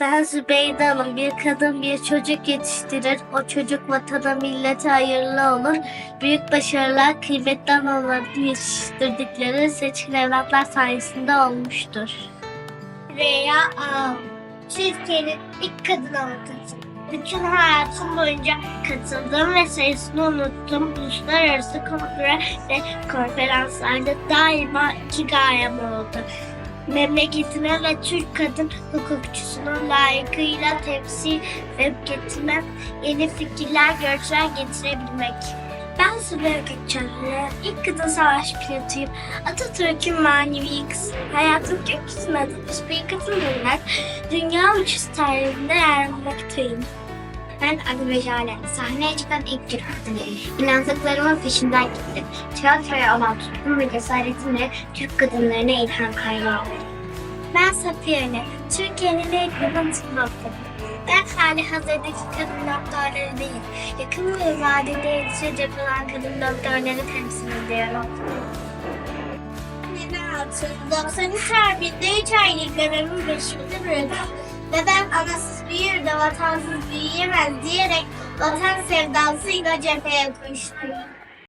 Ben Zübeyde Hanım. Bir kadın bir çocuk yetiştirir. O çocuk vatana millete hayırlı olur. Büyük başarılar kıymetli analarını yetiştirdikleri seçkin evlatlar sayesinde olmuştur. Rüya Ağam. Türkiye'nin ilk kadın avukatı. Bütün hayatım boyunca katıldığım ve sayısını unuttuğum uluslararası kongre ve konferanslarda daima iki gayem oldu. Memleketime ve Türk kadın hukukçusunun layıkıyla temsil ve getirme, yeni fikirler, görüşler getirebilmek. Ben Zübeyir Gökçen'le ilk kadın savaş pilotuyum. Atatürk'ün manevi kızı. Hayatım gökyüzüne atılmış bir kadın olarak dünya uçuş tarihinde yer almaktayım. Ben Jale. Sahneye çıkan ilk Türk kadınıyım. İnandıklarımın peşinden gittim. Tiyatroya olan tutkum ve cesaretimle Türk kadınlarına ilham kaynağı. Ben Safiye Öne. Türkiye'nin tıp doktoru. Ben hali hazırdaki kadın doktorları değil, yakın ve vadede yetişecek kadın doktorları temsil ediyorum. Altı, 93 Harbi'nde 3 aylık bebeğimi beşimde bıraktım. Ben anasız büyür de vatansız büyüyemez diyerek vatan sevdasıyla cepheye koştum.